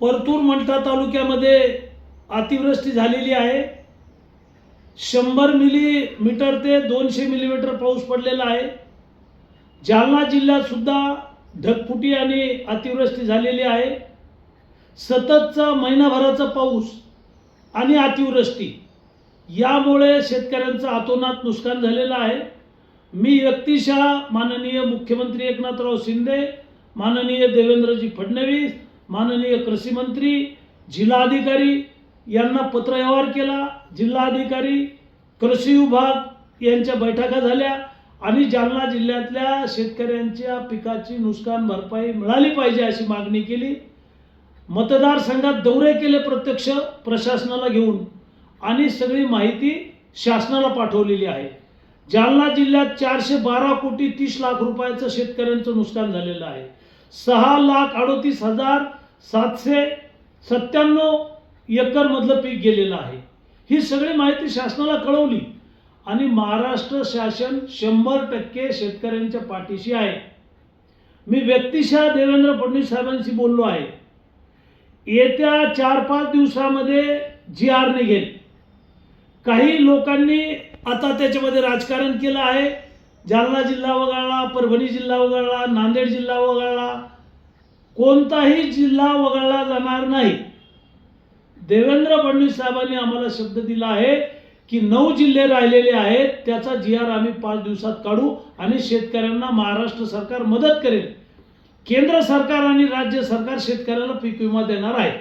परतूर मंठा तालुक्यामध्ये अतिवृष्टी झालेली आहे. शंभर मिलीमीटर ते दोनशे मिलीमीटर पाऊस पडलेला आहे. जालना जिल्ह्यातसुद्धा ढगफुटी आणि अतिवृष्टी झालेली आहे. सततचा महिनाभराचा पाऊस आणि अतिवृष्टी यामुळे शेतकऱ्यांचं अतोनात नुकसान झालेलं आहे. मी व्यक्तिशः माननीय मुख्यमंत्री एकनाथराव शिंदे माननीय देवेंद्रजी फडणवीस माननीय कृषी मंत्री जिल्हाधिकारी यांना पत्रव्यवहार केला. जिल्हाधिकारी कृषी विभाग यांच्या बैठका झाल्या आणि जालना जिल्ह्यातल्या शेतकऱ्यांच्या पिकाची नुकसान भरपाई मिळाली पाहिजे अशी मागणी केली. मतदारसंघात दौरे केले प्रत्यक्ष प्रशासनाला घेऊन आणि सगळी माहिती शासनाला पाठवलेली आहे. जालना जिल्ह्यात चारशे बारा कोटी तीस लाख रुपयाचं शेतकऱ्यांचं नुकसान झालेलं आहे. सहा लाख अडोतीस हजार सातशे सत्त्याण्णव एकरमधलं पीक गेलेलं आहे. ही सगळी माहिती शासनाला कळवली आणि महाराष्ट्र शासन शंभर टक्के शेतकऱ्यांच्या पाठीशी आहे. मी व्यक्तिशः देवेंद्र फडणवीस साहेबांशी बोललो आहे. येत्या चार पाच दिवसामध्ये जी आर निघेल काही लोकांनी आता त्याच्यामध्ये राजकारण केलं आहे. जालना जिल्हा वगळला परभणी जिल्हा वगळला नांदेड जिल्हा वगळला कोणताही जिल्हा वगळला जाणार नाही. देवेंद्र फडणवीस साहेबांनी आम्हाला शब्द दिला आहे की नऊ जिल्हे राहिलेले आहेत त्याचा जी आर आम्ही पाच दिवसात काढू आणि शेतकऱ्यांना महाराष्ट्र सरकार मदत करेल. केंद्र सरकार आणि राज्य सरकार शेतकऱ्याला पीक विमा देणार आहे.